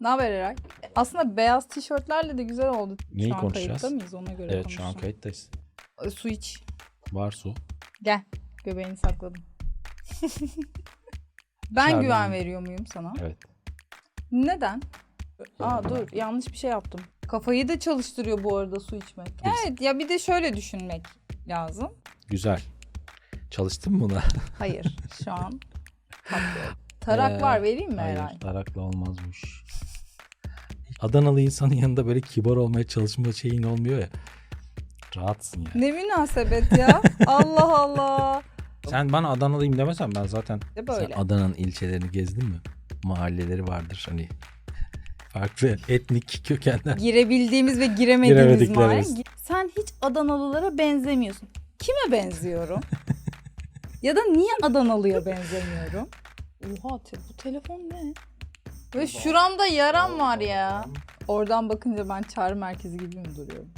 Ne haber Eray? Aslında beyaz tişörtlerle de güzel oldu. Neyi şu an konuşacağız? kayıtta mıyız ona göre Evet şu an konuşalım. kayıttayız. E, Su iç. Var su. Gel. Göbeğini sakladım. ben Çağırdım. güven veriyor muyum sana? Evet. Neden? Aa dur yanlış bir şey yaptım. Kafayı da çalıştırıyor bu arada su içmek. Evet ya bir de şöyle düşünmek lazım. Güzel. Çalıştın mı buna? Hayır şu an patlıyorum. Tarak Ee, var vereyim mi Hayır. Eray? Tarakla olmaz bu iş. Adanalı insanın yanında böyle kibar olmaya çalışma şeyin olmuyor ya. Rahatsın yani. Ne münasebet ya. Allah Allah. Sen bana Adanalıyım demesen ben zaten De böyle. Sen Adana'nın ilçelerini gezdin mi? Mahalleleri vardır hani farklı etnik kökenler. Girebildiğimiz ve giremediğimiz mahalle. Sen hiç Adanalılara benzemiyorsun. Kime benziyorum? ya da niye Adanalı'ya benzemiyorum? Oha te- bu telefon ne? Ve şuramda yaram var ya. Oradan bakınca ben çağrı merkezi gibi mi duruyorum?